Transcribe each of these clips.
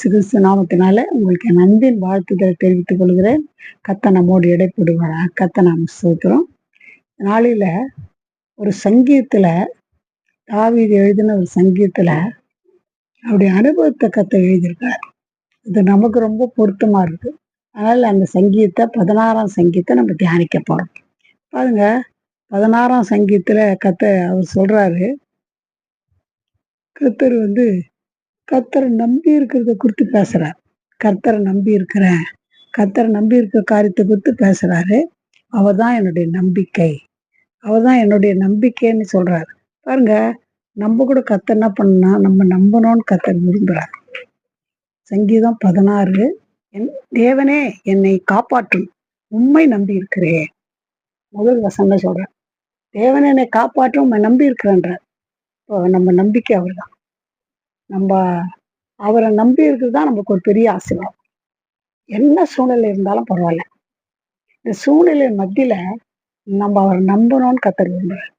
இயேசு கிறிஸ்து நாமத்தினால உங்களுக்கு என் அன்பின் வாழ்த்துக்களை தெரிவித்துக் கொள்கிறேன். கத்த நம்மோடு இடைப்படுவாரா கத்த நாம் சோத்துறோம் நாளையில ஒரு சங்கீதத்துல தாவீது எழுதின ஒரு சங்கீதத்துல அவருடைய அனுபவத்தை கத்த எழுதியிருக்கார். இது நமக்கு ரொம்ப பொருத்தமா இருக்கு. அதனால அந்த சங்கீதத்தை பதினாறாம் சங்கீதத்தை நம்ம தியானிக்க போறோம். பாருங்க பதினாறாம் சங்கீதத்துல கத்த அவர் சொல்றாரு கத்தர் வந்து கத்தரை நம்பி இருக்கிறத குறித்து பேசுறார். கர்த்தரை நம்பி இருக்கிறேன் கர்த்தரை நம்பி இருக்கிற காரியத்தை குறித்து பேசுறாரு. அவர் தான் என்னுடைய நம்பிக்கை. அவர் தான் என்னுடைய நம்பிக்கைன்னு சொல்றாரு. பாருங்க நம்ம கூட கத்த என்ன பண்ணா நம்ம நம்பணும்னு கத்தர் விரும்புறார். சங்கீதம் பதினாறு என் தேவனே என்னை காப்பாற்றும். உண்மை நம்பி இருக்கிறேன். முதல் வசனம் சொல்றேன் தேவனே என்னை காப்பாற்றும் நம்பி இருக்கிறேன்றார். இப்போ நம்ம நம்பிக்கை அவர்தான். நம்ம அவரை நம்பி இருக்கிறது தான் நமக்கு ஒரு பெரிய ஆசீர்வாதம். என்ன சூழ்நிலை இருந்தாலும் பரவாயில்ல. இந்த சூழ்நிலை மத்தியில நம்ம அவரை நம்பணும்னு கத்தர் விரும்புறார்.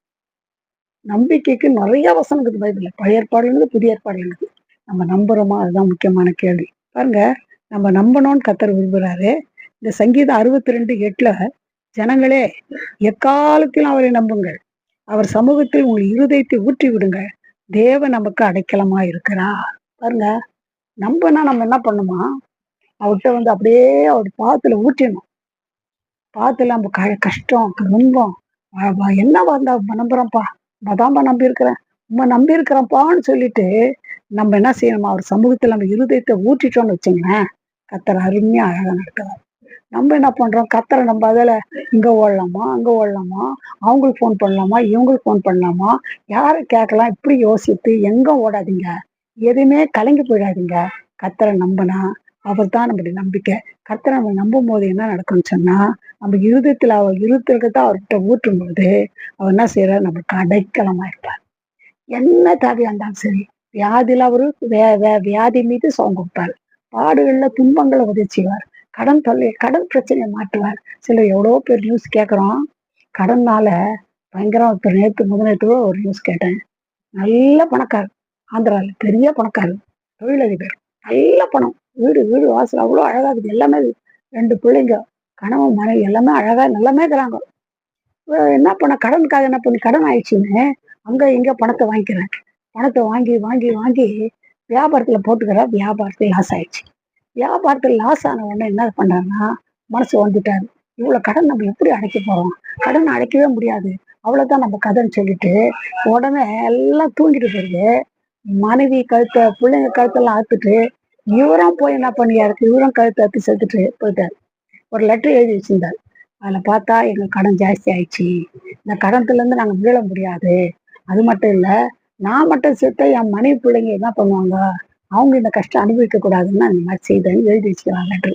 நம்பிக்கைக்கு நிறைய வசனம் இருக்குது பைபிள்ல. பழைய ஏற்பாடு புதிய ஏற்பாடு நம்ம நம்புறோமா? அதுதான் முக்கியமான கேள்வி. பாருங்க நம்ம நம்பணும்னு கத்தர் விரும்புறாரு. இந்த சங்கீதம் அறுபத்தி ரெண்டு எட்டுல ஜனங்களே எக்காலத்திலும் அவரை நம்புங்கள். அவர் சமூகத்தில் உங்கள் இருதயத்தை ஊற்றி விடுங்கள் தேவன் நமக்கு அடைக்கலமா இருக்கிறார். பாருங்க நம்பனா நம்ம என்ன பண்ணுமா? அவர்கிட்ட வந்து அப்படியே அவர் பாத்துல ஊட்டிடணும். பாத்துல நம்ம க கஷ்டம் துன்பம் என்னவா இருந்தா என்ன வந்தா நம்புறோம்ப்பா. அதான்ப்பா நம்பி இருக்கிறேன் உண்மை நம்பி இருக்கிறேன்ப்பான்னு சொல்லிட்டு நம்ம என்ன செய்யணுமா? அவர் சமூகத்துல நம்ம இருதயத்தை ஊற்றிட்டோம்னு வச்சுங்களேன் கத்தர் அருமையா அழகா நடத்துவார். நம்ம என்ன பண்றோம்? கத்தரை நம்ம அதில் இங்க ஓடலாமா? அங்க ஓடலாமா? அவங்களுக்கு ஃபோன் பண்ணலாமா? இவங்களுக்கு ஃபோன் பண்ணலாமா? யாரை கேட்கலாம் இப்படி யோசித்து எங்க ஓடாதீங்க? எதுவுமே கலங்கி போயிடாதீங்க. கத்தரை நம்பினா அவர் தான் நம்முடைய நம்பிக்கை. கத்தரை நம்ம நம்பும் போது என்ன நடக்கும்னு சொன்னா நம்ம இருதயத்தில் அவர் இருதயத்துக்கு தான் அவர்கிட்ட ஊற்றும் போது அவர் என்ன செய்யறாரு நம்மளுக்கு அடைக்கலமா இருப்பார். என்ன தேவையா இருந்தாலும் சரி வியாதியில அவரு வே வே வியாதி மீது சோகம் கொடுப்பார். பாடுகளில் துன்பங்களை உதவி செய்வார். கடன் தொல்லை கடன் பிரச்சனையை மாட்டுவார். சில எவ்வளோ பேர் நியூஸ் கேட்குறோம் கடன்னால பயங்கரம் ஒருத்தர் நேற்று முதநேற்று ஒரு நியூஸ் கேட்டேன். நல்ல பணக்காரர். ஆந்திராவில் பெரிய பணக்காரர். தொழிலதிபர். நல்ல பணம். வீடு வீடு வாசல் அவ்வளோ அழகாக இருக்குது. எல்லாமே ரெண்டு பிள்ளைங்க கணவன் மனைவி எல்லாமே அழகாக எல்லாமே இருக்கிறாங்க. என்ன பண்ண கடனுக்காக என்ன பண்ணி கடன் ஆயிடுச்சுன்னு அங்கே இங்கே பணத்தை வாங்கிக்கிறேன் பணத்தை வாங்கி வாங்கி வாங்கி வியாபாரத்தில் போட்டுக்கிற வியாபாரத்தில் லாஸ் ஆயிடுச்சு. வியாபாரத்தில் லாஸ் ஆன உடனே என்ன பண்ணாருன்னா மனசு வந்துட்டாரு இவ்வளோ கடன் நம்ம எப்படி அடைக்க போகிறோம் கடன் அடைக்கவே முடியாது. அவ்வளோதான் நம்ம கதைன்னு சொல்லிட்டு உடனே எல்லாம் தூங்கிட்டு போயிடுது. மனைவி கழுத்தை பிள்ளைங்க கழுத்தெல்லாம் அறுத்துட்டு இவரும் போய் என்ன பண்ணியாரு? இவரும் கழுத்தை அறுத்து செத்துட்டு போயிட்டார். ஒரு லெட்டர் எழுதி வச்சிருந்தார். அதில் பார்த்தா எங்கள் கடன் ஜாஸ்தி ஆயிடுச்சு. இந்த கடனத்துலேருந்து நாங்கள் மீள முடியாது. அது மட்டும் இல்லை நான் மட்டும் செத்த என் மனைவி பிள்ளைங்க என்ன பண்ணுவாங்க? அவங்க இந்த கஷ்டம் அனுபவிக்க கூடாதுன்னு அந்த இந்த மாதிரி செய்தேன்னு எழுதி வச்சுக்கிறாங்க லெட்ரு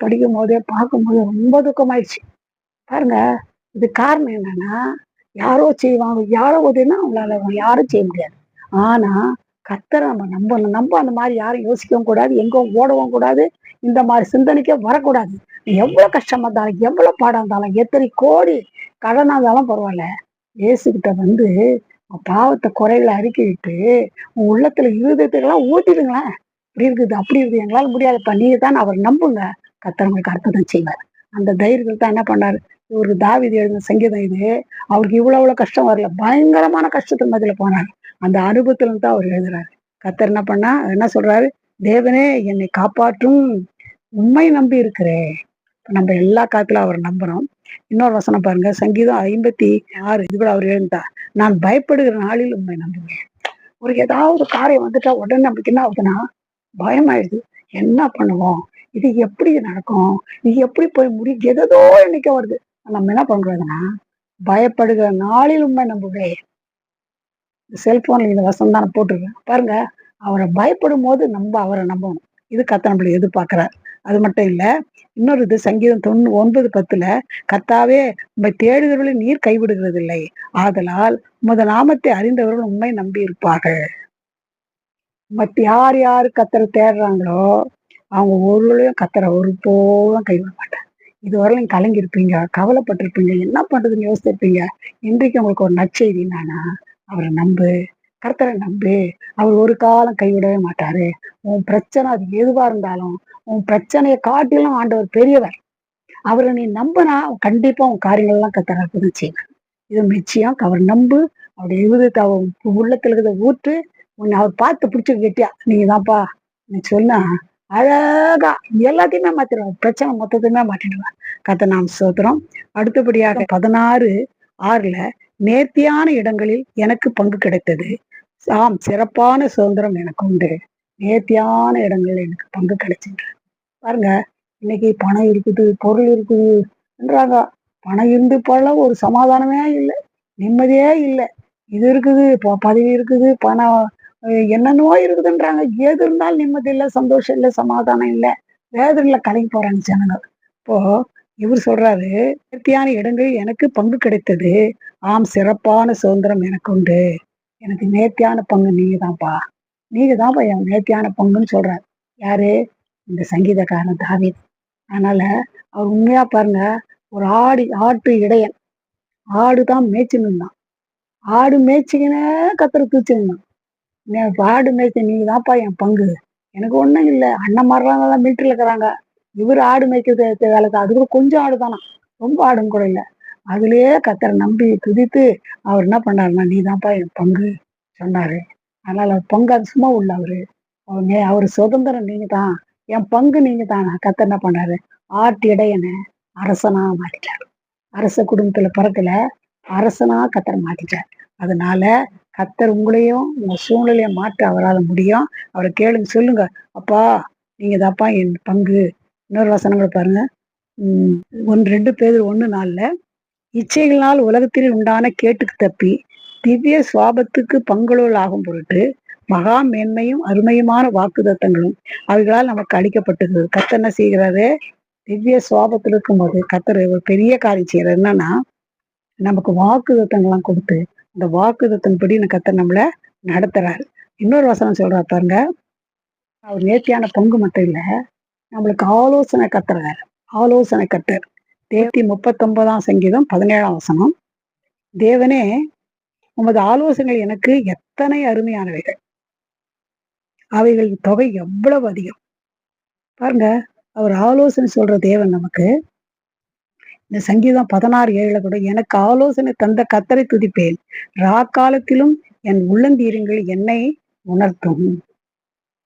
படிக்கும் போதே பார்க்கும்போது ரொம்ப துக்கமாயிடுச்சு. பாருங்க இது காரணம் என்னன்னா யாரோ செய்வாங்க யாரோ உதவினா அவங்களால யாரும் செய்ய முடியாது. ஆனா கத்தரை நம்ம நம்பணும் நம்ம அந்த மாதிரி யாரும் யோசிக்கவும் கூடாது எங்கும் ஓடவும் கூடாது இந்த மாதிரி சிந்தனைக்கே வரக்கூடாது. எவ்வளவு கஷ்டமா இருந்தாலும் எவ்வளவு பாடம் இருந்தாலும் எத்தனை கோடி கடனா இருந்தாலும் பரவாயில்ல. இயேசுகிட்ட வந்து பாவத்தை குறைகளை அறிக்கிட்டு உன் உள்ளத்துல இருதயத்துக்கெல்லாம் ஊட்டிடுங்களேன் இப்படி இருக்குது அப்படி இருக்குது. எங்களால் முடியாதுப்பா நீங்க தான் அவர் நம்புங்க. கத்தவங்களுக்கு அற்புதம் செய்வார். அந்த தைரியத்தில் தான் என்ன பண்ணாரு? இவருக்கு தாவிதி எழுதின சங்கீதம் இது. அவருக்கு இவ்வளவு இவ்வளவு கஷ்டம் வரல. பயங்கரமான கஷ்டத்து மதியில போனார். அந்த அனுபவத்துல தான் அவர் எழுதுறாரு. கத்தர் என்ன பண்ணா என்ன சொல்றாரு? தேவனே என்னை காப்பாற்றும். உண்மை நம்பி இருக்கிறேன். நம்ம எல்லா காலத்துல அவர் நம்புறோம். இன்னொரு வசனம் பாருங்க. சங்கீதம் ஐம்பத்தி ஆறு. இது கூட அவர் எழுந்தா நான் பயப்படுகிற நாளில் உண்மை நம்புவேன் ஒரு ஏதாவது காரியம் வந்துட்டா உடனே நமக்கு என்ன ஆகுதுன்னா பயமாயிடுது. என்ன பண்ணுவோம்? இது எப்படி நடக்கும்? இது எப்படி போய் முடியும் எதோ என்னைக்கு வருது. நம்ம என்ன பண்றதுன்னா பயப்படுகிற நாளில் உண்மை நம்புவேன். செல்போன்ல இந்த வசனம் தான் நான் போட்டிருக்கேன். பாருங்க அவரை பயப்படும் போது நம்ம அவரை நம்பணும். இது கத்த நம்மளை எதிர்பார்க்கிறார். அது மட்டும் இல்ல இன்னொரு இது சங்கீதம் தொண்ணு ஒன்பது பத்துல கர்த்தாவே உண்மை தேடுகிறவர்களை நீர் கைவிடுகிறதில்லை. ஆதலால் உமது நாமத்தை அறிந்தவர்கள் உண்மை நம்பி இருப்பார்கள் மத்த யார் யார் கத்தரை தேடுறாங்களோ அவங்க ஒருவரையும் கத்தரை ஒரு போதும் கைவிட மாட்டாங்க. இதுவரை கலங்கி இருப்பீங்க கவலைப்பட்டிருப்பீங்க என்ன பண்றதுன்னு யோசிச்சிருப்பீங்க. இன்றைக்கு உங்களுக்கு ஒரு நச்செய்தி என்னன்னா அவரை நம்பு. கர்த்தரை நம்பு. அவர் ஒரு காலம் கைவிடவே மாட்டாரு. உன் பிரச்சனை அது எதுவா இருந்தாலும் உன் பிரச்சனையை காட்டிலும் ஆண்டவர் பெரியவர். அவரை நீ நம்பினா கண்டிப்பா உன் காரியங்கள்லாம் கர்த்தர் அற்புதம் செய்வார். இது நிச்சயம் அவர் நம்பு அவருடைய இருதயத்தை அவன் உள்ளத்துல இருக்கிறத ஊற்று உன்னை அவர் பார்த்து பிடிச்சி கெட்டியா நீ தான்ப்பா நீ சொன்னா அழகா எல்லாத்தையுமே மாத்திடுவார். பிரச்சனை மொத்தத்தையுமே மாட்டிடுவார் கத்த நாம் சோதரம் அடுத்தபடியாக பதினாறு ஆறுல நேர்த்தியான இடங்களில் எனக்கு பங்கு கிடைத்தது. ஆம் சிறப்பான சுதந்திரம் எனக்கு உண்டு. நேர்த்தியான இடங்களில் எனக்கு பங்கு கிடைச்சின்றது பாருங்க இன்னைக்கு பணம் இருக்குது பொருள் இருக்குது என்றாங்க. பணம் இருந்து போல ஒரு சமாதானமே இல்லை நிம்மதியே இல்லை. இது இருக்குது பதவி இருக்குது பணம் என்னென்னவோ இருக்குதுன்றாங்க. எது இருந்தாலும் நிம்மதி இல்லை சந்தோஷம் இல்லை சமாதானம் இல்லை. வேதனையில கலங்கி போறாங்க ஜனங்கள். இப்போ இவர் சொல்றாரு நேர்த்தியான இடங்களில் எனக்கு பங்கு கிடைத்தது. ஆம் சிறப்பான சுதந்திரம் எனக்கு உண்டு. எனக்கு நேர்த்தியான பங்கு நீங்க தான்ப்பா நீங்க தான்ப்பா என் நேர்த்தியான பங்குன்னு சொல்றாரு. யாரு? இந்த சங்கீதக்காரன் தாவீது. அதனால அவர் உண்மையா பாருங்க ஒரு ஆடு ஆட்டு இடையன். ஆடு தான் மேய்ச்சின்னு ஆடு மேய்ச்சிக்கினே கத்திர தூச்சிருந்தான் ஆடு மேய்ச்சி நீ தான்ப்பா என் பங்கு. எனக்கு ஒன்றும் இல்லை. அண்ணன் மாறுறாங்க மீட்டரில் இருக்கிறாங்க. இவர் ஆடு மேய்க்கிறது வேலை? தான் அது கூட கொஞ்சம் ஆடு தானா? ரொம்ப ஆடும் கூட இல்லை. அதுலயே கத்தரை நம்பி துதித்து அவர் என்ன பண்ணாருன்னா நீ தான்ப்பா என் பங்கு சொன்னாரு. அதனால அவர் பங்கு அது சும்மா உள்ள அவரு. அவர் அவர் சுதந்திரம் நீங்க தான் என் பங்கு நீங்க தான் கத்தர் என்ன பண்ணாரு ஆட்டு இடையனை அரசனா மாத்திட்டார். அரச குடும்பத்துல பிறக்கல அரசனா கத்தர் மாத்திட்டார். அதனால கத்தர் உங்களையும் உங்க சூழ்நிலையை மாற்ற அவரால் முடியும். அவரை கேளுங்க சொல்லுங்க. அப்பா நீங்க தான்ப்பா என் பங்கு. இன்னொரு வசனங்களை பாருங்க. ஒன்று ரெண்டு பேர் ஒன்று நாளில் இச்சைகளால் உலகத்தில் உண்டான கேட்டுக்கு தப்பி திவ்ய சுவாபத்துக்கு பங்குளோல் ஆகும் பொருட்டு மகா மேன்மையும் அருமையுமான வாக்குதத்தங்களும் அவைகளால் நமக்கு அளிக்கப்பட்டுகிறது. கத்தர் என்ன செய்கிறாரு? திவ்ய சுவாபத்தில் இருக்கும்போது கத்தர் ஒரு பெரிய காரியம் செய்யறாரு என்னன்னா நமக்கு வாக்குதத்தங்கள்லாம் கொடுத்து அந்த வாக்குதத்தின்படி கத்தர் நம்மளை நடத்துறாரு. இன்னொரு வசனம் சொல்றாரு பாருங்க. அவர் நேர்த்தியான பங்கு மட்டும் இல்லை நம்மளுக்கு ஆலோசனை கத்துறாரு ஆலோசனை கத்தர் தேவத்தி முப்பத்தொன்பதாம் சங்கீதம் பதினேழாம் வசனம். தேவனே உமது ஆலோசனைகள் எனக்கு எத்தனை அருமையானவைகள். அவைகளின் தொகை எவ்வளவு அதிகம்? பாருங்க அவர் ஆலோசனை சொல்ற தேவன் நமக்கு. இந்த சங்கீதம் பதினாறு ஏழுல கூட எனக்கு ஆலோசனை தந்த கத்தரை துதிப்பேன். ரா காலத்திலும் என் உள்ளந்தீரங்கள் என்னை உணர்த்தும்.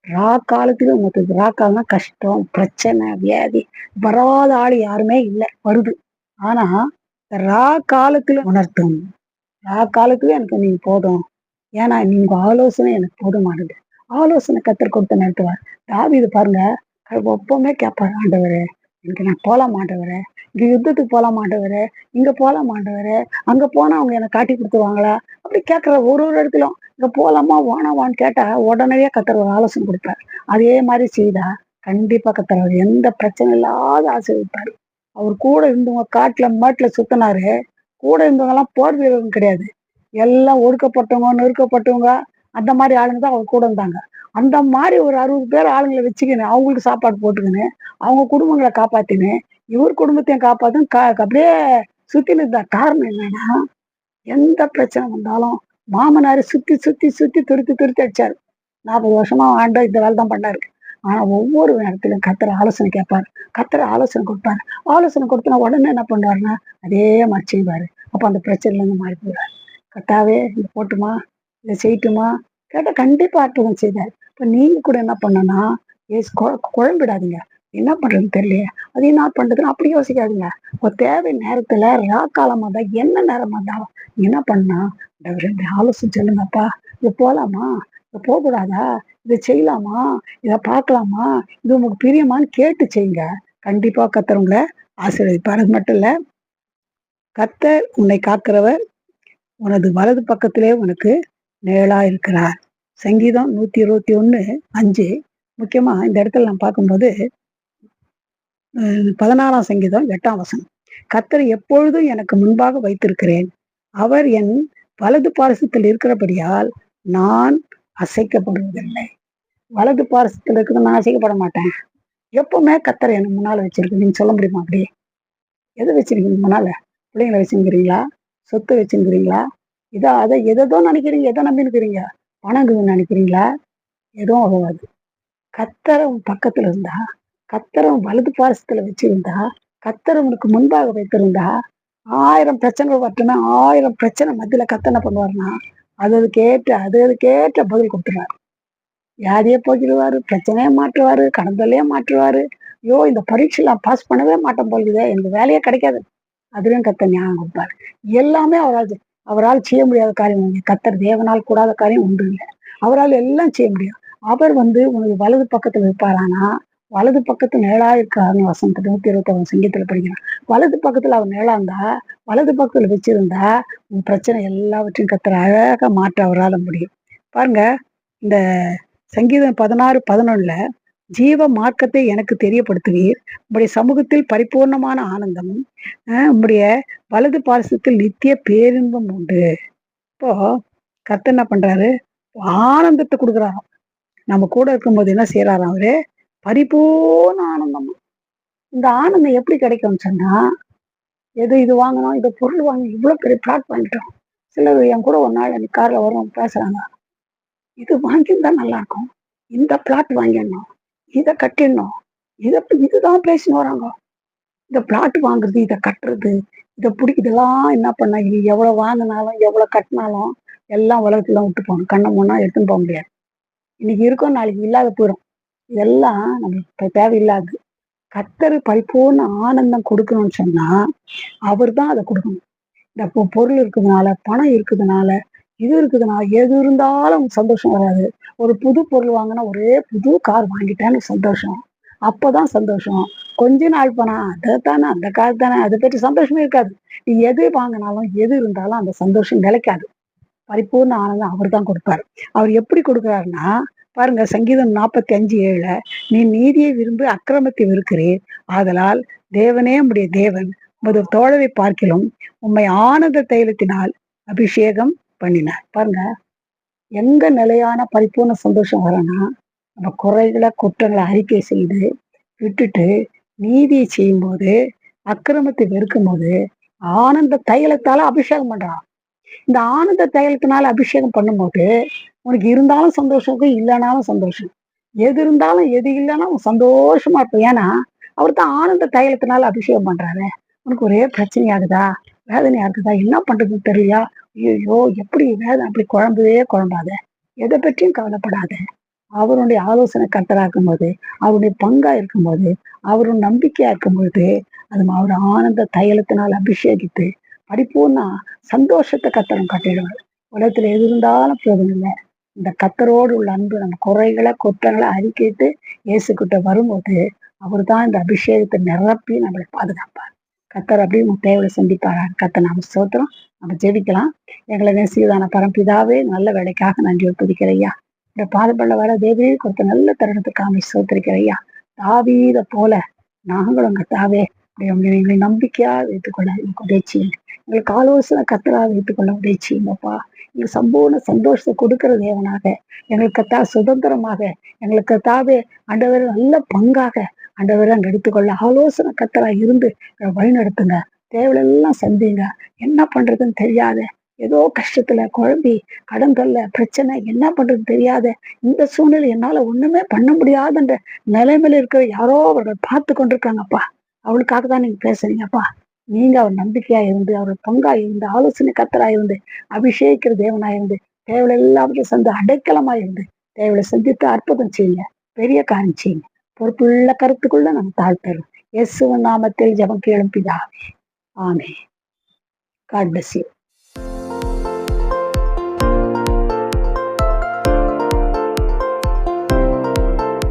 ரா காலத்திலும் உணர்த்துது ரா காலம்னா கஷ்டம் பிரச்சனை வியாதி வராத ஆள் யாருமே இல்லை வருது. ஆனா ரா காலத்துல உணர்த்தும். ரா காலத்துல எனக்கு நீங்க போதும். ஏன்னா நீங்க ஆலோசனை எனக்கு போதுமானது. ஆலோசனை கத்தர் கொடுத்து நடத்துவார். தாவி இது பாருங்க ஒப்பவுமே கேட்பார் ஆண்டவரே எனக்கு நான் போல மாட்டவர் இங்க யுத்தத்துக்கு போல மாட்டவர் இங்க போல மாட்டவர் அங்க போனா அவங்க எனக்கு காட்டி கொடுத்துருவாங்களா? அப்படி கேட்கற ஒரு ஒரு இடத்துலயும் இங்க போலாமா வானவான்னு கேட்டா உடனே கத்தர் ஒரு ஆலோசனை கொடுப்பார். அதே மாதிரி செய்தா கண்டிப்பா கத்தர் அவர் எந்த பிரச்சனை இல்லாத ஆசீர்வதிப்பாரு. அவர் கூட இருந்தவங்க காட்டுல மாட்டுல சுத்தினாரு. கூட இருந்தவங்க எல்லாம் போர் வீரர்கள் கிடையாது. எல்லாம் ஒடுக்கப்பட்டவங்க நொறுக்கப்பட்டவங்க. அந்த மாதிரி ஆளுங்க தான் அவர் கூட இருந்தாங்க. அந்த மாதிரி ஒரு அறுபது பேர் ஆளுங்களை வச்சுக்கின்னு அவங்களுக்கு சாப்பாடு போட்டுக்கின்னு அவங்க குடும்பங்களை காப்பாத்தினேன் இவர் குடும்பத்தையும் காப்பாத்தும் கா அப்படியே சுத்தின்னு இருந்தா காரணம் என்னன்னா எந்த பிரச்சனை வந்தாலும் மாமனார் சுத்தி சுத்தி சுத்தி துருத்தி துருத்தி அடிச்சாரு. நாற்பது வருஷமா ஆண்ட இந்த வேலை தான் பண்ணாரு. ஆனா ஒவ்வொரு நேரத்திலும் கத்துற ஆலோசனை கேட்பாரு. கத்துற ஆலோசனை கொடுப்பாரு. ஆலோசனை கொடுத்தனா உடனே என்ன பண்ணுவாருன்னா அதே மாதிரி செய்வாரு. அப்ப அந்த பிரச்சனைல இருந்து மாறி போயிடுவாரு கத்தாவே இது போட்டுமா? இதை செய்யட்டுமா? கேட்டா கண்டிப்பா அற்புதம் செய்தார் இப்ப நீங்க கூட என்ன பண்ணனா ஏஸ் குழம்பிடாதீங்க. என்ன பண்றதுன்னு தெரியலையே. அது என்ன பண்றதுன்னு அப்படி யோசிக்காதீங்க. ஒரு தேவை நேரத்துல ரா காலமா தான் என்ன நேரமா தான் என்ன பண்ணா? ரெண்டு ஆலோசனை சொல்லுங்கப்பா. இது போலாமா? இது போகக்கூடாதா? இதை செய்யலாமா? இதை பார்க்கலாமா? இது உங்களுக்கு பிரியமான்னு கேட்டு செய்யுங்க. கண்டிப்பா கத்துறவங்கள ஆசீர்வதிப்பார். அது மட்டும் இல்ல கத்தர் உன்னை காக்கிறவர் உனது வலது பக்கத்திலே உனக்கு நிழலா இருக்கிறார். சங்கீதம் நூத்தி இருபத்தி ஒன்று அஞ்சு. முக்கியமா இந்த இடத்துல நான் பார்க்கும்போது பதினாறாம் சங்கீதம் எட்டாம் வசனம். கத்தர் எப்பொழுதும் எனக்கு முன்பாக வைத்திருக்கிறேன். அவர் என் வலது பாரசத்தில் இருக்கிறபடியால் நான் அசைக்கப்படுவதில்லை. வலது பாரசத்தில் இருக்கிறது நான் அசைக்கப்பட மாட்டேன். எப்பவுமே கத்தரை எனக்கு முன்னால் வச்சிருக்கு. நீங்க சொல்ல முடியுமா அப்படி? எதை வச்சிருக்கீங்க முன்னால? பிள்ளைங்களை வச்சுருக்கிறீங்களா? சொத்து வச்சுருக்கிறீங்களா? இதா அதை எதோ நினைக்கிறீங்க எதை நம்பினுக்கிறீங்க? பணம் இருக்குதுன்னு நினைக்கிறீங்களா? எதுவும் உதவாது கத்தரம் பக்கத்துல இருந்தா கத்தரம் வலது பாசத்துல வச்சிருந்தா கத்தரவனுக்கு முன்பாக வைத்திருந்தா ஆயிரம் பிரச்சனைகள் வரட்டுன்னா ஆயிரம் பிரச்சனை மத்தியில கத்தனை பண்ணுவார்னா பண்ணுவாருன்னா அது அதுக்கு ஏற்ற அது அதுக்கு பதில் கொடுத்துருவாரு. வியாதியை போக்கிடுவாரு பிரச்சனையே மாற்றுவாரு கடந்தலையே மாற்றுவாரு. ஐயோ இந்த பரீட்சைலாம் பாஸ் பண்ணவே மாட்டேன் போகுதே எனக்கு வேலையே கிடைக்காது. அதுலயும் கத்த ஞாபகம் கொடுப்பாரு. எல்லாமே அவரால் அவரால் செய்ய முடியாத காரியம் இல்லை கத்தர் தேவனால் கூடாத காரியம் உண்டு இல்லை. அவரால் எல்லாம் செய்ய முடியும் அவர் வந்து உனக்கு வலது பக்கத்தில் இருப்பாரானா? வலது பக்கத்து நேழா இருக்காருன்னு வசந்த நூத்தி இருபத்தி சங்கீத்துல படிக்கிறான். வலது பக்கத்துல அவர் நேழா இருந்தா வலது பக்கத்துல வச்சிருந்தா? உன் பிரச்சனை எல்லாவற்றையும் கத்துற அழகா மாற்ற அவரால் முடியும். பாருங்க இந்த சங்கீதம் பதினாறு பதினொன்னுல ஜீவ மார்க்கத்தை எனக்கு தெரியப்படுத்துவீர். உங்களுடைய சமூகத்தில் பரிபூர்ணமான ஆனந்தமும் உங்களுடைய வலது பாரசத்தில் நித்திய பேரின்பம் உண்டு. இப்போ கத்த என்ன பண்றாரு? ஆனந்தத்தை கொடுக்குறாராம். நம்ம கூட இருக்கும்போது என்ன செய்யறாராம் அவரு? பரிபூர்ண ஆனந்தம். இந்த ஆனந்தம் எப்படி கிடைக்கும்னு சொன்னா எது இது வாங்கணும் இதை பொருள் வாங்கி இவ்வளவு பெரிய ப்ளாட் வாங்கிட்டோம். சிலர் என் கூட ஒரு நாள் எனக்கு கார்ல வரும் பேசுறாங்க. இது வாங்கியிருந்தா நல்லா இருக்கும் இந்த பிளாட் வாங்கிடணும். இதை கட்டிடணும். இதை இதுதான் பேசின்னு வராங்க. இந்த பிளாட் வாங்குறது இதை கட்டுறது இதை பிடி இதெல்லாம் என்ன பண்ணா இது எவ்வளவு வாங்கினாலும் எவ்வளவு கட்டினாலும் எல்லாம் உலகத்துல விட்டு போகணும். கண்ணை மூணா எடுத்துன்னு போக முடியாது. இன்னைக்கு இருக்கும் நாளைக்கு இல்லாத போயிடும் இதெல்லாம் நம்மளுக்கு தேவையில்லாது. கத்தர் பரிபூர்ண ஆனந்தம் கொடுக்கணும்னு சொன்னா அவர் தான் அதை கொடுக்கணும். இந்த பொருள் இருக்கிறதுனால பணம் இருக்கிறதுனால இது இருக்குதுனால எது இருந்தாலும் சந்தோஷம் வராது. ஒரு புது பொருள் வாங்கினா ஒரே புது கார் வாங்கிட்டேன்னு சந்தோஷம். அப்பதான் சந்தோஷம். கொஞ்ச நாள் போனா அதை தானே அந்த கார் தானே அதை பற்றி சந்தோஷமே இருக்காது. நீ எது வாங்கினாலும் எது இருந்தாலும் அந்த சந்தோஷம் நிலைக்காது. பரிபூர்ண ஆனந்தம் அவர் தான் கொடுப்பாரு. அவர் எப்படி கொடுக்குறாருன்னா பாருங்க சங்கீதம் நாற்பத்தி அஞ்சு ஏழுல நீ நீதியை விரும்பி அக்கிரமத்தை வெறுக்கிறீர். ஆதலால் தேவனே உம்முடைய தேவன். உமது தோழரை பார்க்கிலும் உம்மை ஆனந்த தைலத்தினால் அபிஷேகம் பண்ணினார். பாருங்க எங்க நிலையான பரிபூர்ண சந்தோஷம் வரனா நம்ம குறைகளை குற்றங்களை அறிக்கை செய்து விட்டுட்டு நீதியை செய்யும்போது அக்கிரமத்தை வெறுக்கும் போது ஆனந்த தைலத்தால அபிஷேகம் பண்றான். இந்த ஆனந்த தைலத்தினால அபிஷேகம் பண்ணும்போது உனக்கு இருந்தாலும் சந்தோஷம் இருக்கும் இல்லைனாலும் சந்தோஷம். எது இருந்தாலும் எது இல்லைன்னா சந்தோஷமா இருக்கும். ஏன்னா அவர் தான் ஆனந்த தைலத்தினால அபிஷேகம் பண்றாரு. உனக்கு ஒரே பிரச்சனையாகுதா? வேதனையா இருக்குதா என்ன பண்றதுன்னு தெரியலையா? ஐயோ எப்படி வேதனை அப்படி குழம்புதே குழம்பாத. எதை பற்றியும் கவலைப்படாத. அவருடைய ஆலோசனை கர்த்தரா இருக்கும்போது அவருடைய பங்கா இருக்கும்போது அவருடைய நம்பிக்கையா இருக்கும்போது அது அவர் ஆனந்த தைலத்தினால் அபிஷேகித்து பரிபூர்ண சந்தோஷத்தை கத்தரம் கட்டிடுவார். உலகத்துல எது இருந்தாலும் போதும் இல்லை. இந்த கத்தரோடு உள்ள அன்பு நம்ம குறைகளை குற்றங்களை அறிக்கைட்டு இயேசுக்கிட்ட வரும்போது அவர் தான் இந்த அபிஷேகத்தை நிரப்பி நம்மளை பாதுகாப்பார். கத்தர் அப்படியே உங்க தேவையை சந்திப்பார் கத்தை நாம சோத்திரம் நம்ம ஜெபிக்கலாம். எங்களை நேசியதான பரம்பிதாவே நல்ல வேலைக்காக நன்றி ஒப்புதிக்கிறையா இந்த பாதப்பள்ள வர தேவியே கொடுத்த நல்ல தருணத்துக்காக சோத்திருக்கிறையா? தாவீத போல நாங்களும் கத்தாவே எங்களை நம்பிக்கையா வைத்துக்கொள்ள எங்களுக்கு உதவி செய்யுங்க. எங்களுக்கு ஆலோசனை கத்தரா வைத்துக்கொள்ள உதவி செய்யுங்கப்பா எங்களுக்கு சம்பூர்ண சந்தோஷத்தை கொடுக்கிற தேவனாக. எங்களுக்கு கத்தா சுதந்திரமாக. எங்களுக்கு கத்தாவே ஆண்டவர் நல்ல பங்காக ஆண்டவரை அங்க எடுத்துக்கொள்ள ஆலோசனை கத்தரா இருந்து வழிநடத்துங்க. வழி நடத்துங்க தேவையெல்லாம் சந்திங்க. என்ன பண்றதுன்னு தெரியாத ஏதோ கஷ்டத்துல குழம்பி கடன் தொல்லை பிரச்சனை என்ன பண்றது தெரியாத இந்த சூழ்நிலை என்னால ஒண்ணுமே பண்ண முடியாதுன்ற நிலைமையில இருக்கிற யாரோ அவர்கள் பார்த்து கொண்டிருக்காங்கப்பா. அவளுக்காக தான் நீங்க பேசுறீங்கப்பா. நீங்க அவர் நம்பிக்கையா இருந்து அவர் பங்கா இருந்து ஆலோசனை கத்தரா இருந்து அபிஷேகிக்கிற தேவனா இருந்து தேவையில எல்லாவற்றையும் சந்து அடைக்கலமா இருந்து தேவையில சந்தித்து அற்புதம் செய்யுங்க பெரிய காரியம் செய்யுங்க. பொறுப்புள்ள கருத்துக்குள்ள நம்ம தாழ்த்தரும் இயேசுவின் நாமத்தில் ஜபம் கேளும் பிதாவே. ஆமே காட் பிளஸ் யூ